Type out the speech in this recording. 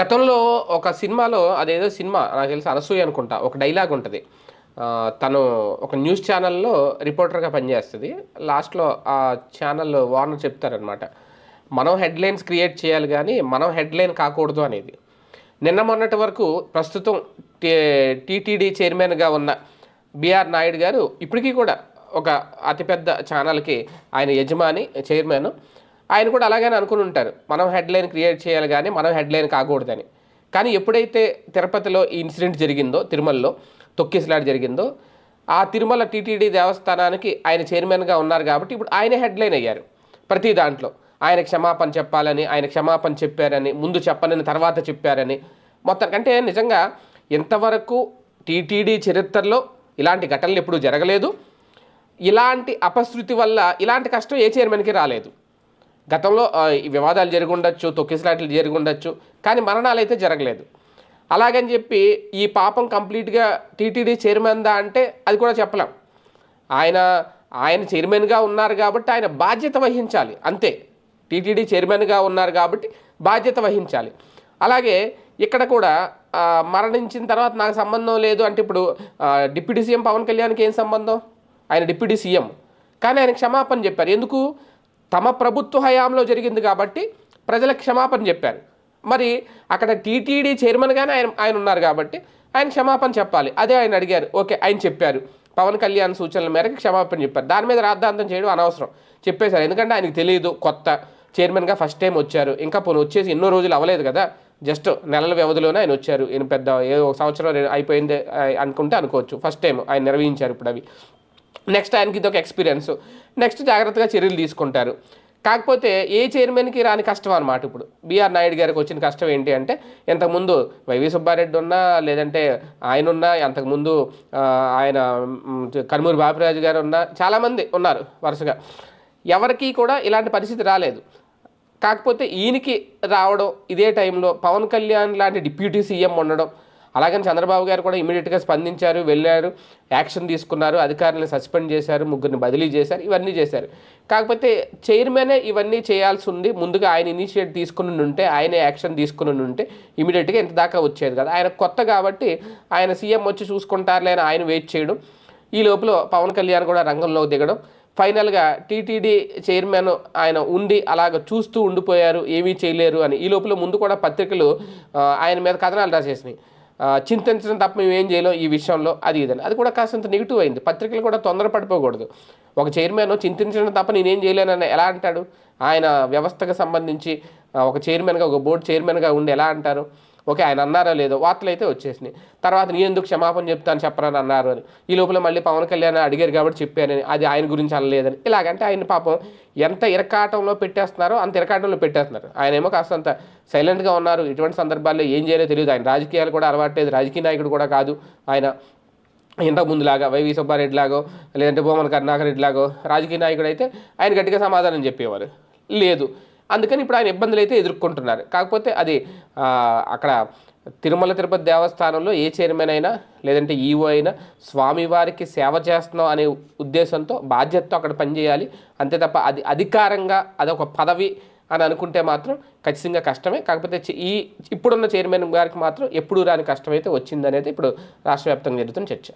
గతంలో ఒక సినిమాలో అదేదో సినిమా నాకు తెలిసి అనసూయ అనుకుంటా ఒక డైలాగ్ ఉంటుంది. తను ఒక న్యూస్ ఛానల్లో రిపోర్టర్గా పనిచేస్తుంది. లాస్ట్లో ఆ ఛానల్ వార్నర్ చెప్తారనమాట మనం హెడ్లైన్స్ క్రియేట్ చేయాలి కానీ మనం హెడ్లైన్ కాకూడదు అనేది. నిన్న మొన్నటి వరకు ప్రస్తుతం టీటీడీ చైర్మన్గా ఉన్న బిఆర్ నాయుడు గారు ఇప్పటికీ కూడా ఒక అతిపెద్ద ఛానల్కి ఆయన యజమాని చైర్మన్ ఆయన కూడా అలాగనే అనుకుని ఉంటారు. మనం హెడ్లైన్ క్రియేట్ చేయాలి కానీ మనం హెడ్లైన్ కాకూడదని. కానీ ఎప్పుడైతే తిరుపతిలో ఈ ఇన్సిడెంట్ జరిగిందో తిరుమలలో తొక్కిసలాట జరిగిందో ఆ తిరుమల టీటీడీ దేవస్థానానికి ఆయన చైర్మన్గా ఉన్నారు కాబట్టి ఇప్పుడు ఆయనే హెడ్లైన్ అయ్యారు. ప్రతి దాంట్లో ఆయన క్షమాపణ చెప్పాలని ఆయన క్షమాపణ చెప్పారని ముందు చెప్పనని తర్వాత చెప్పారని మొత్తం అంటే నిజంగా ఇంతవరకు టీటీడీ చరిత్రలో ఇలాంటి ఘటనలు ఎప్పుడూ జరగలేదు. ఇలాంటి అపశృతి వల్ల ఇలాంటి కష్టం ఏ చైర్మన్కి రాలేదు. గతంలో ఈ వివాదాలు జరిగి తొక్కిసలాట్లు జరుగుండొచ్చు జరిగి కానీ మరణాలు అయితే జరగలేదు. అలాగని చెప్పి ఈ పాపం కంప్లీట్గా టీటీడీ చైర్మన్ దా అంటే అది కూడా చెప్పలేం. ఆయన ఆయన చైర్మన్గా ఉన్నారు కాబట్టి ఆయన బాధ్యత వహించాలి అంతే. టీటీడీ చైర్మన్గా ఉన్నారు కాబట్టి బాధ్యత వహించాలి. అలాగే ఇక్కడ కూడా మరణించిన తర్వాత నాకు సంబంధం లేదు అంటే ఇప్పుడు డిప్యూటీ సీఎం పవన్ కళ్యాణ్కి ఏం సంబంధం? ఆయన డిప్యూటీ సీఎం. కానీ ఆయన క్షమాపణ చెప్పారు. ఎందుకు? తమ ప్రభుత్వ హయాంలో జరిగింది కాబట్టి ప్రజలకు క్షమాపణ చెప్పారు. మరి అక్కడ టీటీడీ చైర్మన్గానే ఆయన ఆయన ఉన్నారు కాబట్టి ఆయన క్షమాపణ చెప్పాలి. అదే ఆయన అడిగారు. ఓకే ఆయన చెప్పారు. పవన్ కళ్యాణ్ సూచనల మేరకు క్షమాపణ చెప్పారు. దాని మీద రాద్ధాంతం చేయడం అనవసరం. చెప్పేశారు. ఎందుకంటే ఆయనకు తెలియదు కొత్త చైర్మన్గా ఫస్ట్ టైం వచ్చారు. ఇంకా పోను వచ్చేసి ఎన్నో రోజులు అవ్వలేదు కదా. జస్ట్ నెలల వ్యవధిలోనే ఆయన వచ్చారు. ఈయన పెద్ద ఏదో ఒక సంవత్సరం అయిపోయింది అనుకుంటే అనుకోవచ్చు. ఫస్ట్ టైం ఆయన నిర్వహించారు ఇప్పుడు అవి. నెక్స్ట్ ఆయనకి ఇదొక ఎక్స్పీరియన్స్ నెక్స్ట్ జాగ్రత్తగా చర్యలు తీసుకుంటారు. కాకపోతే ఏ చైర్మన్కి రాని కష్టం అనమాట ఇప్పుడు. బీఆర్ నాయుడు గారికి వచ్చిన కష్టం ఏంటి అంటే ఇంతకుముందు వైవి సుబ్బారెడ్డి ఉన్నా లేదంటే ఆయన ఉన్నా అంతకుముందు ఆయన కనుమూరి బాపిరాజు గారు ఉన్నా చాలామంది ఉన్నారు వరుసగా. ఎవరికీ కూడా ఇలాంటి పరిస్థితి రాలేదు. కాకపోతే ఈయనకి రావడం ఇదే టైంలో పవన్ కళ్యాణ్ లాంటి డిప్యూటీ సీఎం ఉండడం అలాగని చంద్రబాబు గారు కూడా ఇమీడియట్గా స్పందించారు వెళ్ళారు యాక్షన్ తీసుకున్నారు అధికారులను సస్పెండ్ చేశారు ముగ్గురిని బదిలీ చేశారు ఇవన్నీ చేశారు. కాకపోతే చైర్మనే ఇవన్నీ చేయాల్సి ఉంది. ముందుగా ఆయన ఇనిషియేట్ తీసుకుని ఉంటే ఆయనే యాక్షన్ తీసుకుని ఉంటే ఇమీడియట్గా ఇంత దాకా వచ్చేది కదా. ఆయన కొత్త కాబట్టి ఆయన సీఎం వచ్చి చూసుకుంటారులే అని ఆయన వెయిట్ చేయడం ఈ లోపల పవన్ కళ్యాణ్ కూడా రంగంలోకి దిగడం ఫైనల్గా టీటీడీ చైర్మన్ ఆయన ఉండి అలాగ చూస్తూ ఉండిపోయారు ఏమీ చేయలేరు అని. ఈ లోపల ముందు కూడా పత్రికలు ఆయన మీద కథనాలు రాసేసినాయి. చింతించడం తప్ప మేము ఏం చేయలేం ఈ విషయంలో అది ఇదని. అది కూడా కాస్తంత నెగిటివ్ అయింది. పత్రికలు కూడా తొందరపడిపోకూడదు ఒక చైర్మన్ చింతించడం తప్ప నేనేం చేయలేనని ఎలా అంటాడు? ఆయన వ్యవస్థకు సంబంధించి ఒక చైర్మన్గా ఒక బోర్డు చైర్మన్గా ఉండి ఎలా అంటారు? ఓకే ఆయన అన్నారో లేదో వార్తలు అయితే వచ్చేసినాయి. తర్వాత నేను ఎందుకు క్షమాపణ చెప్తాను చెప్పరని అన్నారు అని. ఈ లోపల మళ్ళీ పవన్ కళ్యాణ్ అడిగారు కాబట్టి చెప్పానని. అది ఆయన గురించి అనలేదని. ఇలాగంటే ఆయన పాపం ఎంత ఇరకాటంలో పెట్టేస్తున్నారో అంత ఇరకాటంలో పెట్టేస్తున్నారు. ఆయన ఏమో కాస్తంత సైలెంట్గా ఉన్నారు. ఇటువంటి సందర్భాల్లో ఏం చేయాలో తెలియదు. ఆయన రాజకీయాలు కూడా అలవాట్లేదు రాజకీయ నాయకుడు కూడా కాదు. ఆయన ఇంతకుముందులాగా వైవి సుబ్బారెడ్డి లాగో లేదంటే భూమన్ కరుణాకర్ రెడ్డి లాగో రాజకీయ నాయకుడు అయితే ఆయన గట్టిగా సమాధానం చెప్పేవారు. లేదు. అందుకని ఇప్పుడు ఆయన ఇబ్బందులు అయితే ఎదుర్కొంటున్నారు. కాకపోతే అది అక్కడ తిరుమల తిరుపతి దేవస్థానంలో ఏ చైర్మన్ అయినా లేదంటే ఈవో అయినా స్వామివారికి సేవ చేస్తున్నాం అనే ఉద్దేశంతో బాధ్యతతో అక్కడ పనిచేయాలి. అంతే తప్ప అది అధికారంగా అదొక పదవి అని అనుకుంటే మాత్రం ఖచ్చితంగా కష్టమే. కాకపోతే ఈ ఇప్పుడున్న చైర్మన్ గారికి మాత్రం ఎప్పుడు రాని కష్టమైతే వచ్చిందనేది ఇప్పుడు రాష్ట్ర వ్యాప్తంగా జరుగుతున్న చర్చ.